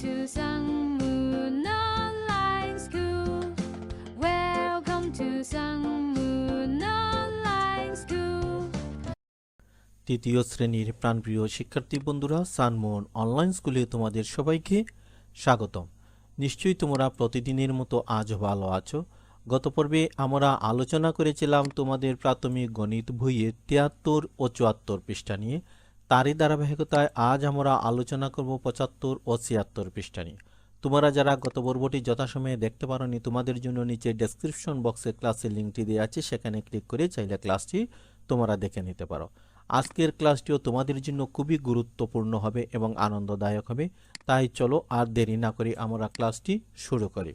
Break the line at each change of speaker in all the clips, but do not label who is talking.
to Sangmoon Online School. Welcome to Sangmoon Online School.
তৃতীয় শ্রেণির প্রাণপ্রিয় শিক্ষার্থী বন্ধুরা সানমোহন অনলাইন স্কুলে তোমাদের সবাইকে স্বাগতম নিশ্চয়ই তোমরা প্রতিদিনের মতো আজ ভালো আছো গত পর্বে আমরা আলোচনা করেছিলাম তোমাদের প্রাথমিক গণিত বইয়ের তিয়াত্তর ও চুয়াত্তর পৃষ্ঠা নিয়ে তারই ধারাবাহিকতায় আজ আমরা আলোচনা করব পঁচাত্তর ও ছিয়াত্তর পৃষ্ঠা নিয়ে। তোমরা যারা গত পর্বটি যথাসময়ে দেখতে পারোনি, তোমাদের জন্য নিচে ডেসক্রিপশন বক্সে ক্লাসের লিঙ্কটি দেওয়া আছে, সেখানে ক্লিক করে চাইলে ক্লাসটি তোমরা দেখে নিতে পারো। আজকের ক্লাসটিও তোমাদের জন্য খুবই গুরুত্বপূর্ণ হবে এবং আনন্দদায়ক হবে, তাই চলো আর দেরি না করে আমরা ক্লাসটি শুরু করি।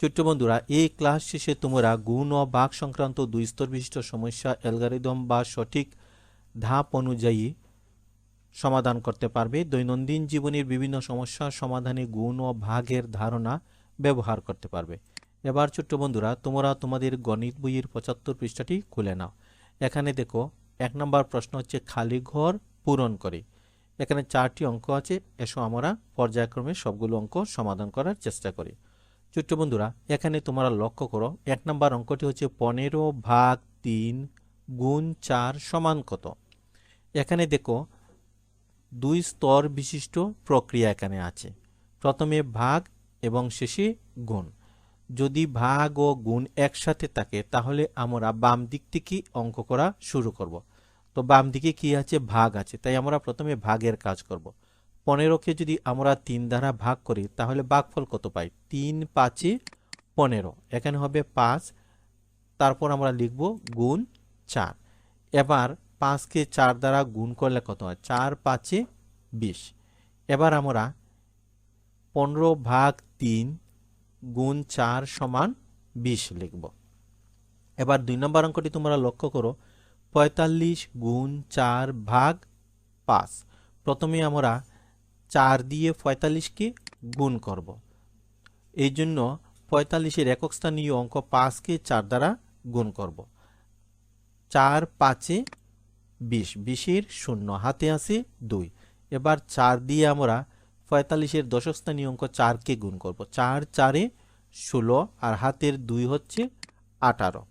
ছোট্ট বন্ধুরা, এই ক্লাস শেষে তোমরা গুণ ও বাঘ সংক্রান্ত দুই স্তর বিশিষ্ট সমস্যা অ্যালগারিদম বা সঠিক ধাপ অনুযায়ী সমাধান করতে পারবে। দৈনন্দিন জীবনের বিভিন্ন সমস্যা সমাধানে গুণ ও ভাগের ধারণা ব্যবহার করতে পারবে। এবার ছোট্ট বন্ধুরা, তোমরা তোমাদের গণিত বইয়ের পঁচাত্তর পৃষ্ঠাটি খুলে নাও। এখানে দেখো, এক নম্বর প্রশ্ন হচ্ছে, খালি ঘর পূরণ করে। এখানে চারটি অঙ্ক আছে, এসো আমরা পর্যায়ক্রমে সবগুলো অঙ্ক সমাধান করার চেষ্টা করি। ছোট্ট বন্ধুরা, এখানে তোমরা লক্ষ্য করো, এক নম্বর অঙ্কটি হচ্ছে, পনেরো ভাগ তিন গুণ চার সমান কত? এখানে দেখো দুই স্তর বিশিষ্ট প্রক্রিয়া এখানে আছে। প্রথমে ভাগ এবং শেষে গুণ। যদি ভাগ ও গুণ একসাথে থাকে, তাহলে আমরা বাম দিক থেকে অঙ্ক করা শুরু করব। তো বাম দিকে কি আছে? ভাগ আছে। তাই আমরা প্রথমে ভাগের কাজ করব। পনেরোকে যদি আমরা তিন দ্বারা ভাগ করি, তাহলে ভাগফল কত পাই? তিন পাঁচে পনেরো। এখানে হবে পাঁচ। তারপর আমরা লিখব গুণ চার। এবার পাঁচকে চার দ্বারা গুণ করলে কত হয়? চার পাঁচে বিশ। এবার আমরা পনেরো ভাগ তিন গুণ চার সমান বিশ লিখব। এবার দুই নম্বর অঙ্কটি তোমরা লক্ষ্য করো। পঁয়তাল্লিশ গুণ চার ভাগ পাঁচ। প্রথমে আমরা চার দিয়ে পঁয়তাল্লিশকে গুণ করব। এই জন্য পঁয়তাল্লিশের একক স্থানীয় অঙ্ক পাঁচকে চার দ্বারা গুণ করব। চার পাঁচে বিশ, বিশের শূন্য, হাতে আছে দুই। এবার চার দিয়ে আমরা পঁয়তাল্লিশের দশক স্থানীয় অঙ্ক চারকে গুণ করব। চার, চারে ষোলো আর হাতের দুই হচ্ছে আঠারো।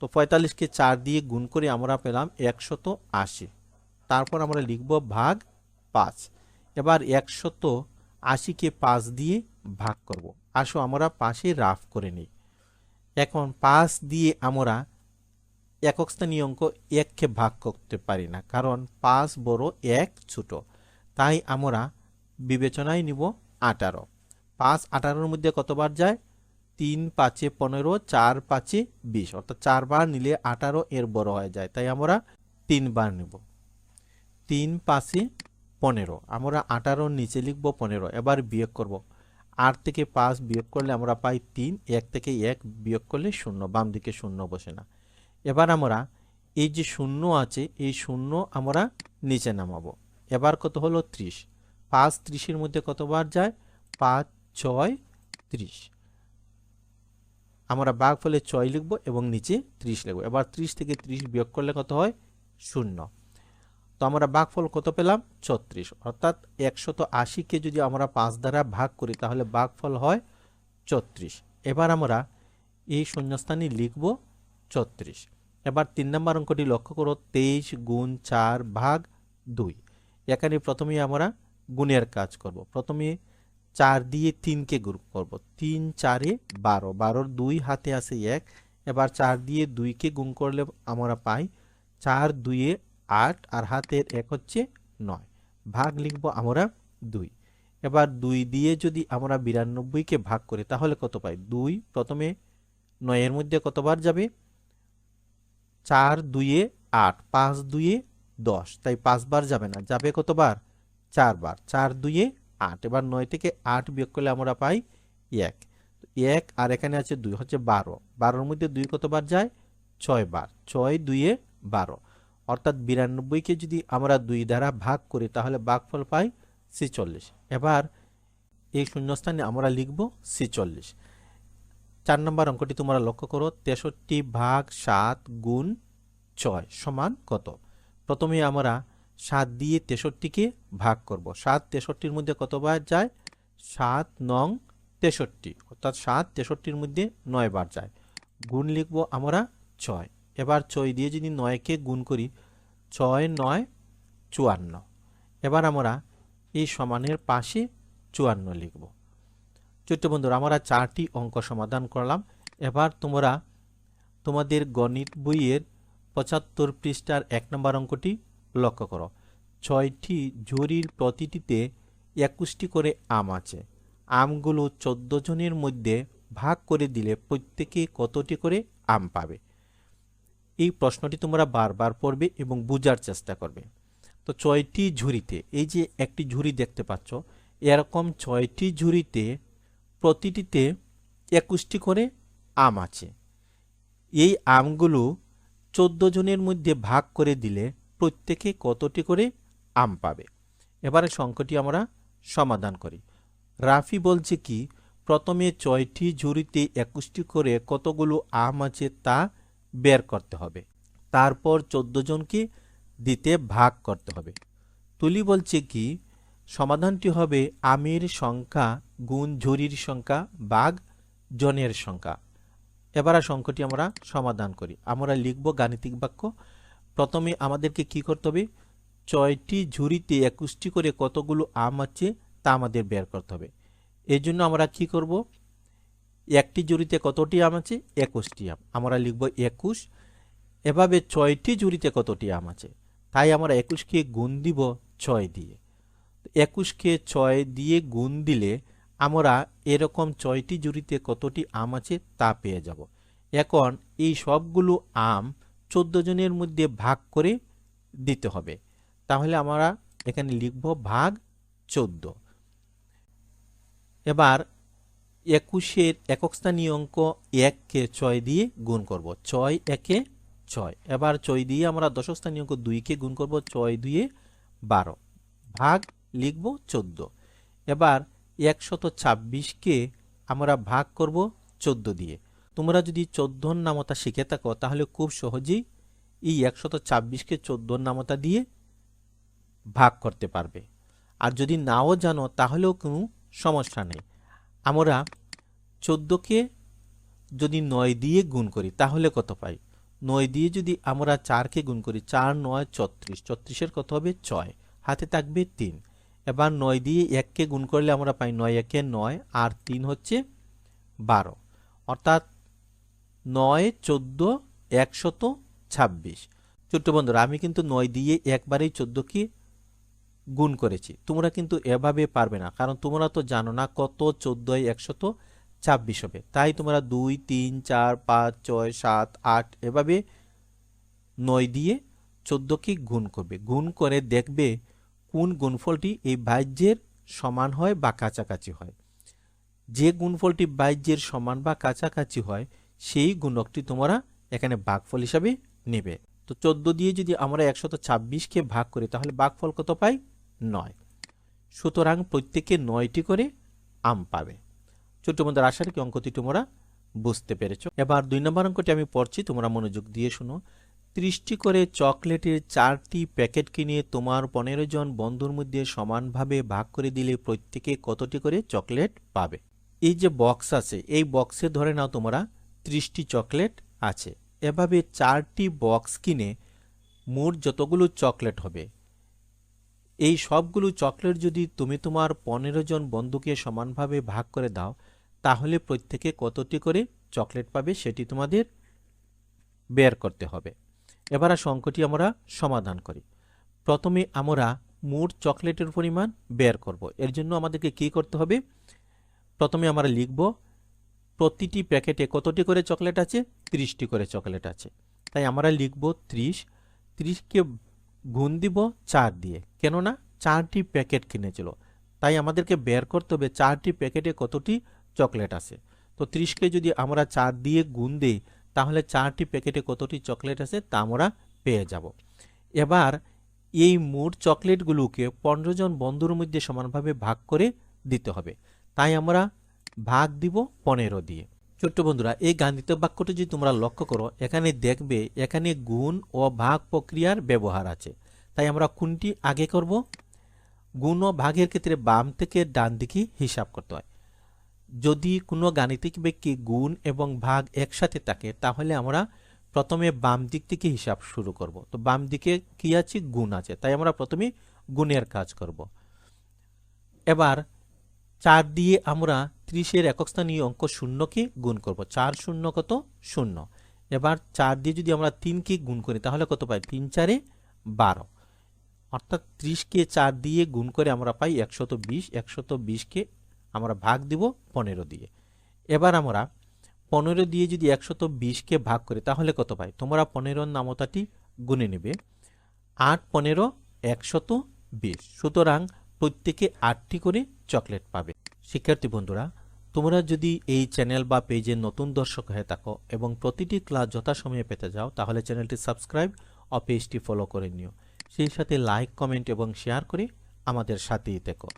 তো পঁয়তাল্লিশকে চার দিয়ে গুণ করে আমরা পেলাম একশত আশি। তারপর আমরা লিখব ভাগ পাঁচ। এবার একশত আশিকে পাঁচ দিয়ে ভাগ করব। আসো আমরা পাশে রাফ করে নিই। এখন পাঁচ দিয়ে আমরা একক স্থানীয় অঙ্ক এককে ভাগ করতে পারি না, কারণ পাঁচ বড় এক ছোট। তাই আমরা বিবেচনায় নিব আঠারো। পাঁচ আঠারোর মধ্যে কতবার যায়? তিন পাঁচে পনেরো, চার পাঁচে বিশ। অর্থাৎ চারবার নিলে আঠারো এর বড় হয়ে যায়। তাই আমরা তিনবার নিব। তিন পাঁচে পনেরো। আমরা আঠারোর নিচে লিখব পনেরো। এবার বিয়োগ করব। আট থেকে পাঁচ বিয়োগ করলে আমরা পাই তিন, এক থেকে এক বিয়োগ করলে শূন্য। বাম দিকে শূন্য বসে না। এবার আমরা এই যে শূন্য আছে, এই শূন্য আমরা নিচে নামাবো। এবার কত হলো? ত্রিশ। পাঁচ ত্রিশের মধ্যে কতবার যায়? পাঁচ, ছয়, ত্রিশ। আমরা বাঘ ফলে ছয় লিখব এবং নিচে ত্রিশ লিখব। এবার ত্রিশ থেকে ত্রিশ বিয়োগ করলে কত হয়? শূন্য। তো আমরা বাঘফল কত পেলাম? ছত্রিশ। অর্থাৎ একশত আশিকে যদি আমরা পাঁচ দ্বারা ভাগ করি, তাহলে বাঘফল হয় ছত্রিশ। এবার আমরা এই শূন্যস্থানে লিখব ছত্রিশ। এবার তিন নম্বর অঙ্কটি লক্ষ্য করো, তেইশ গুণ চার ভাগ দুই। এখানে প্রথমে আমরা গুণের কাজ করব। প্রথমে চার দিয়ে তিনকে গুণ করব। তিন চারে বারো। বারোর দুই হাতে আছে এক। এবার চার দিয়ে দুইকে গুণ করলে আমরা পাই চার দুইয়ে আট আর হাতের এক হচ্ছে নয়। ভাগ লিখব আমরা দুই। এবার দুই দিয়ে যদি আমরা বিরানব্বইকে ভাগ করি তাহলে কত পাই? দুই। প্রথমে নয়ের মধ্যে কতবার যাবে? চার দুইয়ে আট, পাঁচ দুইয়ে দশ। তাই পাঁচবার যাবে না, যাবে কতবার? চারবার। চার দুইয়ে আট। এবার নয় থেকে আট বিয়োগ করলে আমরা পাই এক। এক আর এখানে আছে দুই, হচ্ছে বারো। বারোর মধ্যে দুই কতবার যায়? ছয় বার ছয় দুইয়ে বারো। অর্থাৎ বিরানব্বইকে যদি আমরা দুই দ্বারা ভাগ করি, তাহলে ভাগফল পাই ছেচল্লিশ। এবার এই শূন্যস্থানে আমরা লিখব ছেচল্লিশ। চার নম্বর অঙ্কটি তোমরা লক্ষ্য করো, তেষট্টি ভাগ সাত গুণ ছয় সমান কত? প্রথমে আমরা সাত দিয়ে তেষট্টিকে ভাগ করব। সাত তেষট্টির মধ্যে কতবার যায়? সাত নং তেষট্টি। অর্থাৎ সাত তেষট্টির মধ্যে নয় বার যায়। গুণ লিখব আমরা ছয়। এবার ছয় দিয়ে যদি নয়কে গুণ করি, ছয় নয় চুয়ান্ন। এবার আমরা এই সমানের পাশে চুয়ান্ন লিখব। ছোট্ট বন্ধুরা, আমরা চারটি অঙ্ক সমাধান করলাম। এবার তোমরা, তোমাদের গণিত বইয়ের পঁচাত্তর পৃষ্ঠার এক নম্বর অঙ্কটি লক্ষ্য করো। ছয়টি ঝুড়ির প্রতিটিতে একুশটি করে আম আছে। আমগুলো চোদ্দ জনের মধ্যে ভাগ করে দিলে প্রত্যেকে কতটি করে আম পাবে? এই প্রশ্নটি তোমরা বারবার পড়বে এবং বোঝার চেষ্টা করবে। তো ছয়টি ঝুড়িতে, এই যে একটি ঝুড়ি দেখতে পাচ্ছ, এরকম ছয়টি ঝুড়িতে প্রতিটিতে একুশটি করে আম আছে। এই আমগুলো চোদ্দ জনের মধ্যে ভাগ করে দিলে প্রত্যেকে কতটি করে আম পাবে? এবারে সংখ্যাটি আমরা সমাধান করি। রাফি বলছে কি, প্রথমে ছয়টি ঝুড়িতে একুশটি করে কতগুলো আম আছে তা বের করতে হবে। তারপর চোদ্দ জনকে দিতে ভাগ করতে হবে। তুলি বলছে কি সমাধানটি হবে আমের সংখ্যা গুণ ঝুড়ির সংখ্যা বাঘ জনের সংখ্যা। এবার আর সংখ্যাটি আমরা সমাধান করি। আমরা লিখব গাণিতিক বাক্য। প্রথমে আমাদেরকে কি করতে হবে? ছয়টি ঝুড়িতে একুশটি করে কতগুলো আম আছে তা আমাদের বের করতে হবে। এই জন্য আমরা কি করব? একটি ঝুড়িতে কতটি আম আছে? একুশটি আম। আমরা লিখব একুশ। এভাবে ছয়টি ঝুড়িতে কতটি আম আছে? তাই আমরা একুশকে গুণ দিব ছয় দিয়ে। একুশকে ছয় দিয়ে গুণ দিলে আমরা এরকম ছয়টি জুড়িতে কতটি আম আছে তা পেয়ে যাব। এখন এই সবগুলো আম চোদ্দ জনের মধ্যে ভাগ করে দিতে হবে। তাহলে আমরা এখানে লিখব ভাগ চোদ্দ। এবার একুশের একক স্থানীয় অঙ্ক এককে ছয় দিয়ে গুণ করব। ছয় একে ছয়। এবার ছয় দিয়ে আমরা দশক স্থানীয় অঙ্ক দুইকে গুণ করব। ছয় দুইয়ে বারো। ভাগ লিখব চোদ্দ। এবার একশত ছাব্বিশকে আমরা ভাগ করব চোদ্দ দিয়ে। তোমরা যদি চোদ্দোর নামতা শিখে থাকো, তাহলে খুব সহজেই এই একশত ছাব্বিশকে চোদ্দোর নামতা দিয়ে ভাগ করতে পারবে। আর যদি নাও জানো, তাহলেও কোনো সমস্যা নেই। আমরা চোদ্দোকে যদি নয় দিয়ে গুণ করি, তাহলে কত পাই? নয় দিয়ে যদি আমরা চারকে গুণ করি, চার, নয়, ছত্রিশ। ছত্রিশের কত হবে? ছয়। হাতে থাকবে তিন। এবার নয় দিয়ে এককে গুণ করলে আমরা পাই নয় একে নয়, আর তিন হচ্ছে বারো। অর্থাৎ নয়, চোদ্দ, একশত ছাব্বিশ। ছোট্ট বন্ধুরা, আমি কিন্তু নয় দিয়ে একবারেই চোদ্দকে গুণ করেছি। তোমরা কিন্তু এভাবে পারবে না, কারণ তোমরা তো জানো না কত চোদ্দোয় একশত ছাব্বিশ হবে। তাই তোমরা দুই, তিন, চার, পাঁচ, ছয়, সাত, আট এভাবে নয় দিয়ে চোদ্দোকে গুণ করবে। গুণ করে দেখবে কোন গুণফলটি এই বাহ্যের সমান হয় বা কাছাকাছি হয়? যে গুণফলটি বাহ্যের সমান বা কাছাকাছি হয়, সেই গুণকটি তোমরা এখানে ভাগফল হিসাবে নেবে। তো চোদ্দ দিয়ে যদি আমরা একশত ছাব্বিশকে ভাগ করি, তাহলে ভাগফল কত পাই? নয়। সুতরাং প্রত্যেকে নয়টি করে আম পাবে। ছোট্ট বন্ধুর, আশা রাখি অঙ্কটি তোমরা বুঝতে পেরেছ। এবার দুই নম্বর অঙ্কটি আমি পড়ছি, তোমরা মনোযোগ দিয়ে শোনো। ত্রিশটি করে চকলেটের চারটি প্যাকেট কিনে তোমার পনেরো জন বন্ধুর মধ্যে সমানভাবে ভাগ করে দিলে প্রত্যেকে কতটি করে চকলেট পাবে? এই যে বক্স আছে, এই বক্সে ধরে নাও তোমরা ত্রিশটি চকলেট আছে। এভাবে চারটি বক্স কিনে মোট যতগুলো চকলেট হবে, এই সবগুলো চকলেট যদি তুমি তোমার পনেরো জন বন্ধুকে সমানভাবে ভাগ করে দাও, তাহলে প্রত্যেকে কতটি করে চকলেট পাবে সেটি তোমাদের বের করতে হবে। এবার আর অঙ্কটি আমরা সমাধান করি। প্রথমে আমরা মোট চকলেটের পরিমাণ বের করব। এর জন্য আমাদেরকে কি করতে হবে? প্রথমে আমরা লিখব প্রতিটি প্যাকেটে কতটি করে চকলেট আছে? ত্রিশটি করে চকলেট আছে। তাই আমরা লিখব ত্রিশ। ত্রিশকে গুণ দিব চার দিয়ে। কেননা চারটি প্যাকেট কিনেছিল। তাই আমাদেরকে বের করতে হবে চারটি প্যাকেটে কতটি চকলেট আছে। তো ত্রিশকে যদি আমরা চার দিয়ে গুণ দিই তাহলে চারটি প্যাকেটে কতটি চকলেট আছে তা আমরা পেয়ে যাব। এবার এই মোট চকলেটগুলোকে পনেরো জন বন্ধুর মধ্যে সমানভাবে ভাগ করে দিতে হবে। তাই আমরা ভাগ দিব পনেরো দিয়ে। ছোট্ট বন্ধুরা, এই গাণিত বাক্যটি যদি তোমরা লক্ষ্য করো, এখানে দেখবে এখানে গুণ ও ভাগ প্রক্রিয়ার ব্যবহার আছে। তাই আমরা কোনটি আগে করব? গুণ ও ভাগের ক্ষেত্রে বাম থেকে ডান দিকে হিসাব করতে হয়। যদি কোনো গাণিতিক ব্যক্তি গুণ এবং ভাগ একসাথে থাকে, তাহলে আমরা প্রথমে বাম দিক থেকে হিসাব শুরু করব। তো বাম দিকে কি আছে? গুণ আছে। তাই আমরা প্রথমে গুণের কাজ করব। এবার চার দিয়ে আমরা ত্রিশের একক স্থানীয় অঙ্ক শূন্যকে গুণ করব। চার শূন্য কত? শূন্য। এবার চার দিয়ে যদি আমরা তিনকে গুণ করি, তাহলে কত পাই? তিন চারে বারো। অর্থাৎ ত্রিশকে চার দিয়ে গুণ করে আমরা পাই একশত বিশ। একশত বিশকে আমরা ভাগ দিব পনেরো দিয়ে। এবার আমরা পনেরো দিয়ে যদি একশত বিশকে ভাগ করি, তাহলে কত পাই? তোমরা পনেরোর নামতাটি গুনে নেবে। আট পনেরো, একশত বিশ। সুতরাং প্রত্যেকে আটটি করে চকলেট পাবে। শিক্ষার্থী বন্ধুরা, তোমরা যদি এই চ্যানেল বা পেজে নতুন দর্শক হয়ে থাকো এবং প্রতিটি ক্লাস যথাসময়ে পেতে যাও, তাহলে চ্যানেলটি সাবস্ক্রাইব ও পেজটি ফলো করে নিও। সেই সাথে লাইক, কমেন্ট এবং শেয়ার করে আমাদের সাথেই থেকো।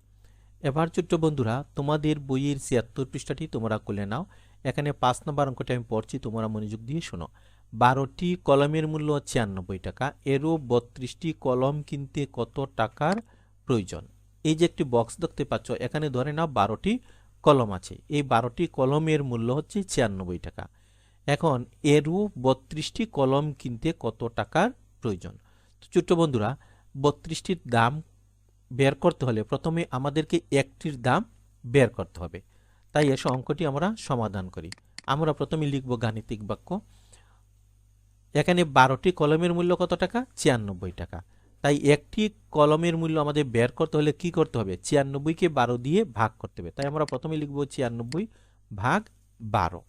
এবার ছোট্ট বন্ধুরা, তোমাদের বইয়ের ছিয়াত্তর পৃষ্ঠাটি তোমরা খুলে নাও। এখানে পাঁচ নম্বর অঙ্কটি আমি পড়ছি, তোমরা মনোযোগ দিয়ে শোনো। বারোটি কলমের মূল্য ছিয়ানব্বই টাকা, এরও বত্রিশটি কলম কিনতে কত টাকার প্রয়োজন? এই যে একটি বক্স দেখতে পাচ্ছ, এখানে ধরে নাও বারোটি কলম আছে। এই বারোটি কলমের মূল্য হচ্ছে ছিয়ানব্বই টাকা। এখন এরও বত্রিশটি কলম কিনতে কত টাকার প্রয়োজন? ছোট্ট বন্ধুরা, বত্রিশটির দাম বের করতে হলে প্রথমে আমাদেরকে একটির দাম বের করতে হবে। তাই এসে অঙ্কটি আমরা সমাধান করি। আমরা প্রথমে লিখব গাণিতিক বাক্য। এখানে বারোটি কলমের মূল্য কত টাকা? ছিয়ানব্বই টাকা। তাই একটি কলমের মূল্য আমাদের বের করতে হলে কি করতে হবে? ছিয়ানব্বইকে বারো দিয়ে ভাগ করতে হবে। তাই আমরা প্রথমে লিখব ছিয়ানব্বই ভাগ বারো।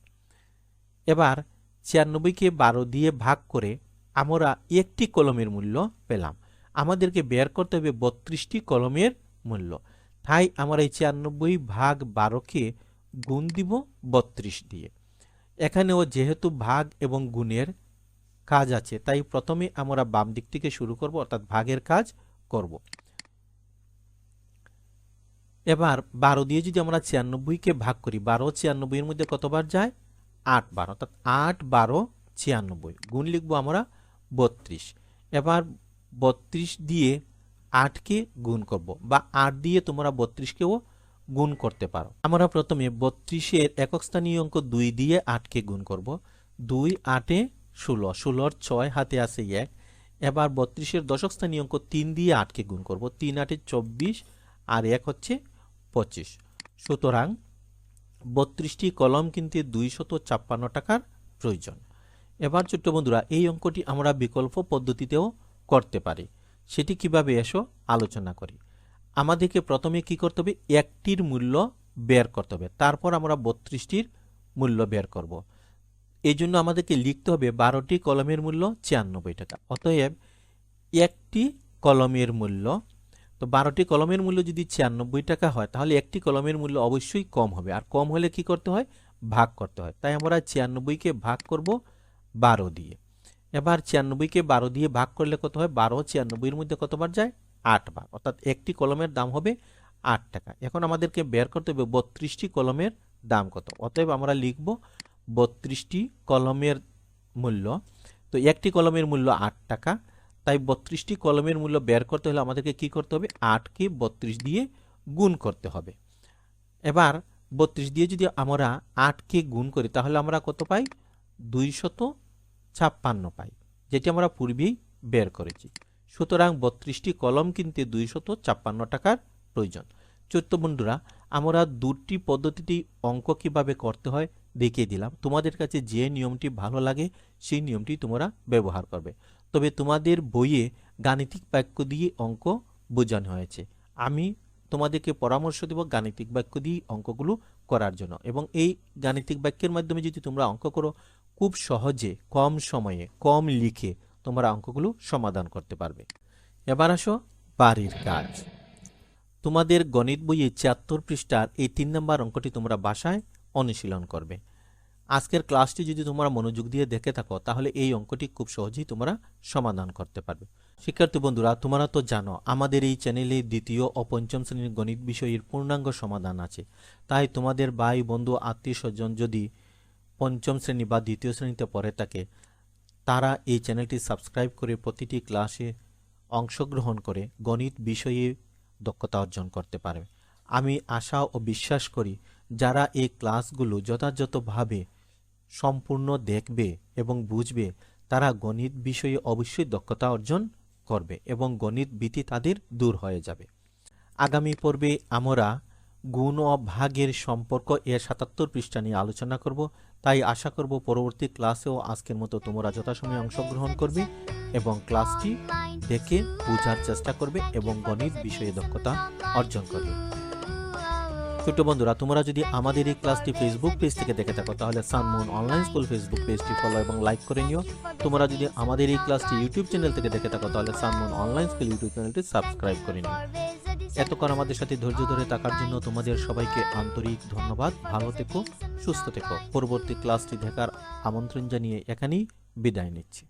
এবার ছিয়ানব্বইকে বারো দিয়ে ভাগ করে আমরা একটি কলমের মূল্য পেলাম। আমাদেরকে বের করতে হবে বত্রিশটি কলমের মূল্য। তাই আমরা এই ছিয়ানব্বই ভাগ বারোকে গুণ দিব বত্রিশ দিয়ে। এখানেও যেহেতু ভাগ এবং গুণের কাজ আছে, তাই প্রথমে আমরা বাম দিক থেকে শুরু করব, অর্থাৎ ভাগের কাজ করব। এবার বারো দিয়ে যদি আমরা ছিয়ানব্বইকে ভাগ করি, বারো ছিয়ানব্বইয়ের মধ্যে কতবার যায়? আট বার, অর্থাৎ আট বারো ছিয়ানব্বই। গুণ লিখব আমরা বত্রিশ। এবার বত্রিশ দিয়ে আটকে গুণ করব বা আট দিয়ে তোমরা বত্রিশকেও গুণ করতে পারো। আমরা প্রথমে বত্রিশের একক স্থানীয় অঙ্ক দুই দিয়ে আটকে গুণ করব। দুই, আটে ষোলো, ষোলোর ছয় হাতে আছে এক। এবার বত্রিশের দশক স্থানীয় অঙ্ক তিন দিয়ে আটকে গুণ করব। তিন, আটে চব্বিশ আর এক হচ্ছে পঁচিশ। সুতরাং বত্রিশটি কলম কিনতে দুইশত ছাপ্পান্ন টাকার প্রয়োজন। এবার ছোট্ট বন্ধুরা, এই অঙ্কটি আমরা বিকল্প পদ্ধতিতেও করতে পারি। সেটি কীভাবে এসো? আলোচনা করি। আমাদেরকে প্রথমে কি করতে হবে? একটির মূল্য বের করতে হবে। তারপর আমরা বত্রিশটির মূল্য বের করব। এই জন্য আমাদেরকে লিখতে হবে বারোটি কলমের মূল্য ছিয়ানব্বই টাকা। অতএব একটি কলমের মূল্য, তো বারোটি কলমের মূল্য যদি ছিয়ানব্বই টাকা হয়, তাহলে একটি কলমের মূল্য অবশ্যই কম হবে। আর কম হলে কি করতে হয়? ভাগ করতে হয়। তাই আমরা ছিয়ানব্বইকে ভাগ করব বারো দিয়ে। এবার ছিয়ানব্বইকে বারো দিয়ে ভাগ করলে কত হয়? বারো ছিয়ানব্বইয়ের মধ্যে কতবার যায়? আট বার। অর্থাৎ একটি কলমের দাম হবে আট টাকা। এখন আমাদেরকে বের করতে হবে বত্রিশটি কলমের দাম কত? অতএব আমরা লিখব বত্রিশটি কলমের মূল্য। তো একটি কলমের মূল্য আট টাকা। তাই বত্রিশটি কলমের মূল্য বের করতে হলে আমাদেরকে কি করতে হবে? আটকে বত্রিশ দিয়ে গুণ করতে হবে। এবার বত্রিশ দিয়ে যদি আমরা আটকে গুণ করি, তাহলে আমরা কত পাই? দুইশত ছাপ্পান্ন পাই, যেটি আমরা পূর্বেই বের করেছি। সুতরাং বত্রিশটি কলম কিনতে দুইশত ছাপ্পান্ন টাকার প্রয়োজন। চৈত্য বন্ধুরা, আমরা দুটি পদ্ধতিটি অঙ্ক কীভাবে করতে হয় দেখিয়ে দিলাম। তোমাদের কাছে যে নিয়মটি ভালো লাগে, সেই নিয়মটি তোমরা ব্যবহার করবে। তবে তোমাদের বইয়ে গাণিতিক বাক্য দিয়ে অঙ্ক বোঝানো হয়েছে। আমি তোমাদেরকে পরামর্শ দেব গাণিতিক বাক্য দিয়ে অঙ্কগুলো করার জন্য। এবং এই গাণিতিক বাক্যের মাধ্যমে যদি তোমরা অঙ্ক করো খুব সহজে, কম সময়ে, কম লিখে তোমরা অঙ্কগুলো সমাধান করতে পারবে। এবার আসো বাড়ির কাজ। তোমাদের গণিত বইয়ে ছিয়াত্তর পৃষ্ঠার এই তিন নম্বর অঙ্কটি তোমরা বাসায় অনুশীলন করবে। আজকের ক্লাসটি যদি তোমরা মনোযোগ দিয়ে দেখে থাকো, তাহলে এই অঙ্কটি খুব সহজেই তোমরা সমাধান করতে পারবে। শিক্ষার্থী বন্ধুরা, তোমরা তো জানো, আমাদের এই চ্যানেলে দ্বিতীয় ও পঞ্চম শ্রেণির গণিত বিষয়ের পূর্ণাঙ্গ সমাধান আছে। তাই তোমাদের ভাই, বন্ধু আত্মীয় স্বজন যদি পঞ্চম শ্রেণি বা দ্বিতীয় শ্রেণীতে পড়ে থাকে, তারা এই চ্যানেলটি সাবস্ক্রাইব করে প্রতিটি ক্লাসে অংশগ্রহণ করে গণিত বিষয়ে দক্ষতা অর্জন করতে পারবে আমি আশা ও বিশ্বাস করি যারা এই ক্লাসগুলো যথাযথভাবে সম্পূর্ণ দেখবে এবং বুঝবে, তারা গণিত বিষয়ে অবশ্যই দক্ষতা অর্জন করবে এবং গণিত ভীতি তাদের দূর হয়ে যাবে। আগামী পর্বে আমরা গুণ ও ভাগের সম্পর্ক এর সাতাত্তর পৃষ্ঠা নিয়ে আলোচনা করব। তাই আশা করব পরবর্তী ক্লাসেও আজকের মতো তোমরা যথাসময়ে অংশগ্রহণ করবে এবং ক্লাসটি দেখে বোঝার চেষ্টা করবে এবং গণিত বিষয়ে দক্ষতা অর্জন করবে। ছোট্ট বন্ধুরা, তোমরা যদি আমাদের এই ক্লাসটি ফেসবুক পেজ থেকে দেখে থাকো, তাহলে সানমোহন অনলাইন স্কুল ফেসবুক পেজটি ফলো এবং লাইক করে নিও। তোমরা যদি আমাদের এই ক্লাসটি ইউটিউব চ্যানেল থেকে দেখে থাকো, তাহলে সানমোহন অনলাইন স্কুল ইউটিউব চ্যানেলটি সাবস্ক্রাইব করে নিও। এতক্ষণ আমাদের সাথে ধৈর্য ধরে থাকার জন্য তোমাদের সবাইকে আন্তরিক ধন্যবাদ। ভালো থেকো, সুস্থ থেকো। পরবর্তী ক্লাসটি দেখার আমন্ত্রণ জানিয়ে এখানেই বিদায় নিচ্ছি।